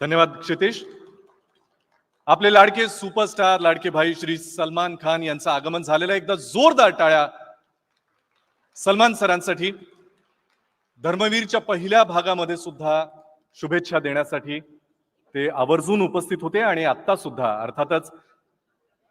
धन्यवाद क्षितेश आपले लाडके सुपरस्टार लाडके भाई श्री सलमान खान यांचं आगमन झालेलं एकदा जोरदार टाळ्या सलमान सरांसाठी. धर्मवीरच्या पहिल्या भागामध्ये सुद्धा शुभेच्छा देण्यासाठी ते आवर्जून उपस्थित होते आणि आता सुद्धा अर्थातच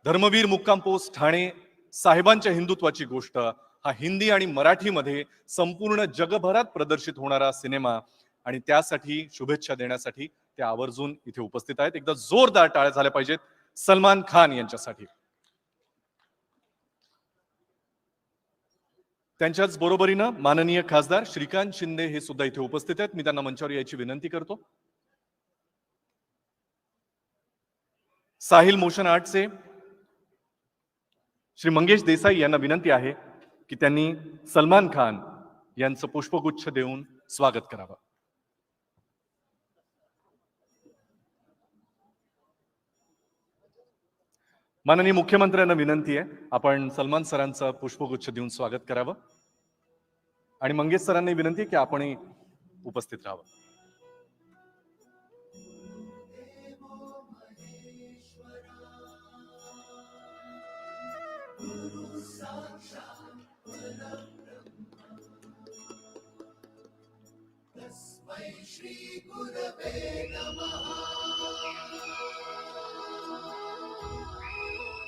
धर्मवीर मुक्काम पोस्ट ठाणे साहेबांच्या हिंदुत्वाची गोष्ट हा हिंदी आणि मराठीमध्ये संपूर्ण जगभरात प्रदर्शित होणारा सिनेमा आणि त्यासाठी शुभेच्छा देण्यासाठी ते आवर्जून इथे उपस्थित आहेत. एकदा जोरदार टाळ्या झाल्या पाहिजेत. सलमान खान यांच्यासाठी. त्यांच्याच बरोबरीनं माननीय खासदार श्रीकांत शिंदे हे सुद्धा इथे उपस्थित आहेत. मी त्यांना मंचावर यायची विनंती करतो. साहिल मोशन आर्टचे श्री मंगेश देसाई यांना विनंती आहे की त्यांनी सलमान खान यांचं पुष्पगुच्छ देऊन स्वागत करावं. माननीय मुख्यमंत्र्यांना विनंती आहे आपण सलमान सरांचं पुष्पगुच्छ देऊन स्वागत करावं. आणि मंगेश सरांनी विनंती आहे की आपणही उपस्थित राहावं.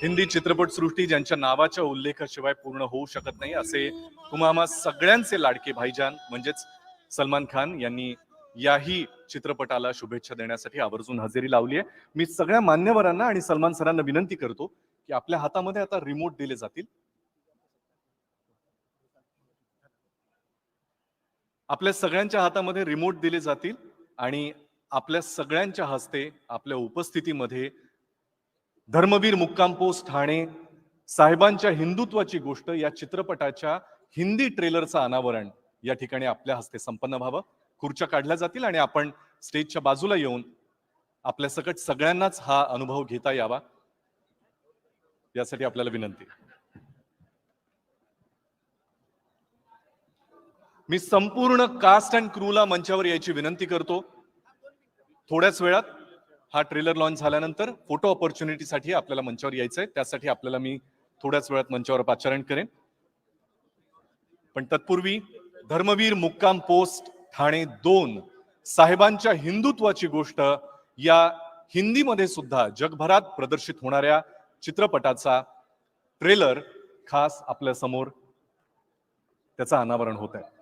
हिंदी चित्रपटसृष्टी ज्यांच्या नावाच्या उल्लेखाशिवाय पूर्ण होऊ शकत नाही असे तुम्हा सगळ्यांचे लाडके भाईजान म्हणजेच सलमान खान यांनी याही चित्रपटाला शुभेच्छा देण्यासाठी आवर्जून हजेरी लावली आहे मी सगळ्या मान्यवरांना आणि सलमान सरांना विनंती करतो की आपल्या हातामध्ये आता रिमोट दिले जातील. आपल्या सगळ्यांच्या हातामध्ये रिमोट दिले जातील आणि आपल्या सगळ्यांच्या हस्ते आपल्या उपस्थितीमध्ये धर्मवीर मुक्काम पोस्ट ठाणे साहेबांच्या हिंदुत्वाची गोष्ट या चित्रपटाच्या हिंदी ट्रेलरचं अनावरण या ठिकाणी आपल्या हस्ते संपन्न व्हावं. खुर्च्या काढल्या जातील आणि आपण स्टेजच्या बाजूला येऊन आपल्या सकट सगळ्यांनाच हा अनुभव घेता यावा. यासाठी आपल्याला विनंती. मी संपूर्ण कास्ट अँड क्रूला मंचावर यायची विनंती करतो. थोड्याच वेळात हा ट्रेलर लॉन्च झाल्यानंतर फोटो ऑपॉर्च्युनिटीसाठी आपल्याला मंचावर यायचं आहे त्यासाठी आपल्याला मी थोड्याच वेळात मंचावर पाचारण करेन. पण तत्पूर्वी धर्मवीर मुक्काम पोस्ट ठाणे दोन साहेबांच्या हिंदुत्वाची गोष्ट या हिंदीमध्ये सुद्धा जगभरात प्रदर्शित होणाऱ्या चित्रपटाचा ट्रेलर खास आपल्यासमोर त्याचं अनावरण होत आहे